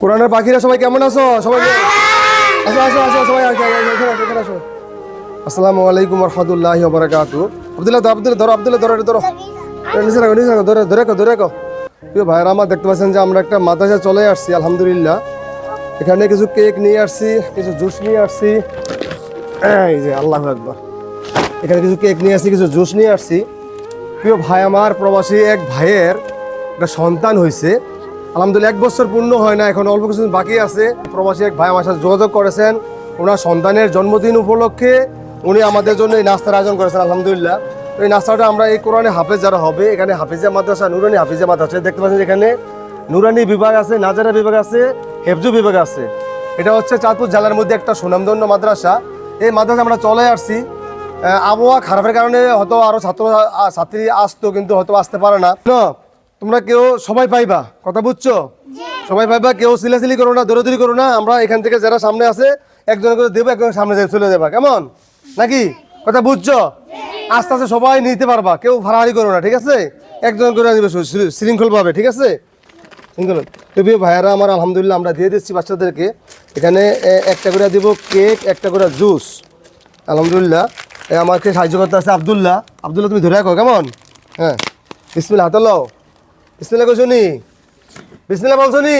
কোরআনের পাখিরা সবাই কেমন আছো? সবাই আসো আসো আসো সবাই আসো, আসসালামু আলাইকুম রহমতুল্লাহি ওবারাকাতু আব্দুল্লাহ আব্দুল্লাহ ধরো আব্দুল্লাহ ধরো ধরো। নিচে রাখো নিচে রাখো ধরে ধরে ধরে রাখো। প্রিয় ভাইরা আমার দেখতে পাচ্ছেন যে আমরা একটা মাদ্রাসা চলে আসছি আলহামদুলিল্লাহ। এখানে কিছু কেক নিয়ে আসছি কিছু জুস নিয়ে আসছি। এই যে আল্লাহ একবার এখানে কিছু কেক নিয়ে আসছি কিছু জুস নিয়ে আসছি। প্রিয় ভাই আমার প্রবাসী এক ভাইয়ের একটা সন্তান হয়েছে আলহামদুলিল্লাহ এক বছর পূর্ণ হয় না এখন অল্প কিছুদিন বাকি আছে। প্রবাসী এক ভাই আমার সাথে যোগাযোগ করেছেন। ওনার সন্তানের জন্মদিন উপলক্ষে উনি আমাদের জন্য এই নাস্তার আয়োজন করেছেন আলহামদুলিল্লাহ। এই নাস্তাটা আমরা এই কোরআনে হাফেজ যারা হবে এখানে হাফিজা মাদ্রাসা নুরানি হাফিজা মাদ্রাসা দেখতে পাচ্ছেন এখানে নুরানি বিভাগ আছে নাজারা বিভাগ আছে হেফজু বিভাগ আছে। এটা হচ্ছে চাঁদপুর জেলার মধ্যে একটা সুনামধন্য মাদ্রাসা। এই মাদ্রাসা আমরা চলে আসছি। আবহাওয়া খারাপের কারণে হয়তো আরও ছাত্র ছাত্রী আসতো কিন্তু হয়তো আসতে পারে না, তোমরা কেউ সবাই পাইবা কথা বুঝছ? সবাই পাইবা কেউ সিলাসিলি করো না দৌড়াদৌড়ি করো না আমরা এখান থেকে যারা সামনে আছে একজন করে দেবো একজন সামনে চলে যাবা কেমন? নাকি? কথা বুঝছ? আস্তে আস্তে সবাই নিতে পারবা কেউ ভাড়াহাড়ি করো না ঠিক আছে? একজন করে দিবে শৃঙ্খল ভাবে ঠিক আছে? শৃঙ্খল তবে ভাইয়ারা আমার আলহামদুলিল্লাহ আমরা দিয়ে দিচ্ছি বাচ্চাদেরকে। এখানে একটা করে দিব কেক একটা করে জুস। আলহামদুলিল্লাহ আমাকে সাহায্য করতে আছে আবদুল্লাহ। আবদুল্লাহ তুমি ধরে রাখো কেমন? হ্যাঁ। বিসমিল্লা হাতে লও বিসমিল্লা কইছো নি? বিসমিল্লা বলছো নি?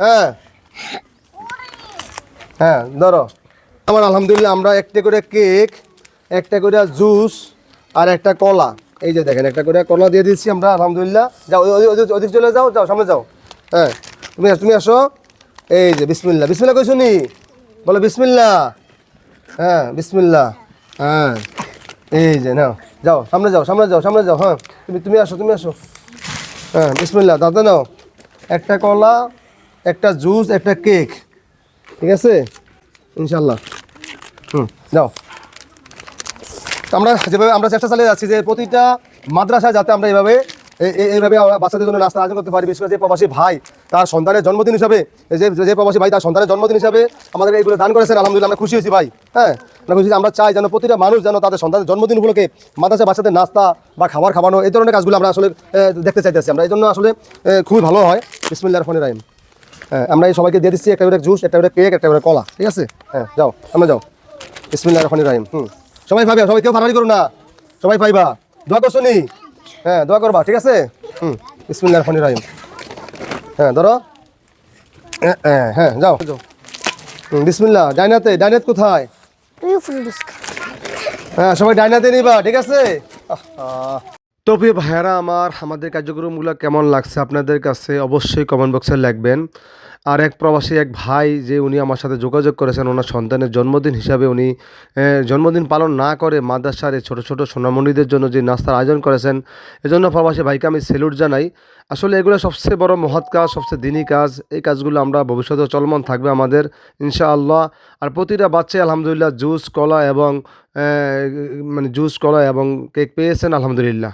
হ্যাঁ। হ্যাঁ ধরো। আমার আলহামদুলিল্লাহ আমরা একটা করে কেক, একটা করে জুস আর একটা কলা। এই যে দেখেন, একটা করে কলা দিয়ে দিচ্ছি আমরা, আলহামদুলিল্লাহ। যাও ওদিক চলে যাও যাও, সামনে যাও। হ্যাঁ তুমি তুমি আসো। এই যে বিসমিল্লা বিসমিল্লা কইছো নি? বলো বিসমিল্লা হ্যাঁ বিসমিল্লা হ্যাঁ। এই যে, নাও। যাও, সামনে যাও সামনে যাও সামনে যাও হ্যাঁ। তুমি তুমি আসো তুমি আসো। হ্যাঁ বিসমিল্লা দাদা নাও। একটা কলা, একটা জুস, একটা কেক। ঠিক আছে? ইনশাল্লাহ হুম, যাও। আমরা যেভাবে আমরা চেষ্টা চালিয়ে যাচ্ছি যে প্রতিটা মাদ্রাসায় যাতে আমরা এই- এইভাবে বাচ্চাদের জন্য নাস্তা আয়োজন করতে পারি, বিশেষ করে যে প্রবাসী ভাই, তার সন্তানের জন্মদিন হিসাবে যে যে প্রবাসী ভাই, তার সন্তানের জন্মদিন হিসাবে আমাদের এইগুলো দান করেছেন, আলহামদুলিল্লাহ আমরা খুশি হয়েছি ভাই হ্যাঁ? আমরা খুশি আমরা চাই যেন প্রতিটা মানুষ যেন তাদের সন্তানের জন্মদিন উপলক্ষে মাদ্রাসা বাচ্চাদের নাস্তা বা খাবার খাওয়ানো, এই ধরনের কাজগুলো আমরা আসলে দেখতে চাইতেছি আমরা। এই জন্য আসলে খুবই ভালো হয়। বিসমিল্লাহ ফোনের রাহিম। হ্যাঁ আমরা এই সবাইকে দিয়ে দিচ্ছি, একটা করে জুস, একটা করে কেক, একটা করে কলা, ঠিক আছে? হ্যাঁ যাও, আমরা যাও। বিসমিল্লাহ রহমান রাহিম, হুম। সবাই পাইবা সবাই কেউ ফারারি করো না। সবাই পাইবা দোয়া করছ নি? হ্যাঁ দোয়া করবা ঠিক আছে? হুম বিসমিল্লাহ রহমান রাহিম। হ্যাঁ ধরো। হ্যাঁ, হ্যাঁ হ্যাঁ যাও। যাও। হুম, বিসমিল্লাহ ডাইনাতে ডাইনাত কোথায়? হ্যাঁ সবাই ডাইনাতে নিবা ঠিক আছে। তো প্রিয় ভাইয়ারা আমার আমাদের কার্যক্রমগুলো কেমন লাগছে আপনাদের কাছে অবশ্যই কমেন্ট বক্সে লিখবেন। আর এক প্রবাসী এক ভাই যে উনি আমার সাথে যোগাযোগ করেছেন, ওনার সন্তানের জন্মদিন হিসাবে উনি জন্মদিন পালন না করে মাদ্রাসার এই ছোটো ছোটো সোনামণিদের জন্য যে নাস্তার আয়োজন করেছেন, এজন্য প্রবাসী ভাইকে আমি সেলুট জানাই। আসলে এগুলো সবচেয়ে বড় মহৎ কাজ, সবচেয়ে দিনই কাজ। এই কাজগুলো আমরা ভবিষ্যতে চলমান থাকবে আমাদের, ইনশাআল্লাহ। আর প্রতিটা বাচ্চাই আলহামদুলিল্লাহ জুস, কলা এবং মানে জুস, কলা এবং কেক পেয়েছেন, আলহামদুলিল্লাহ।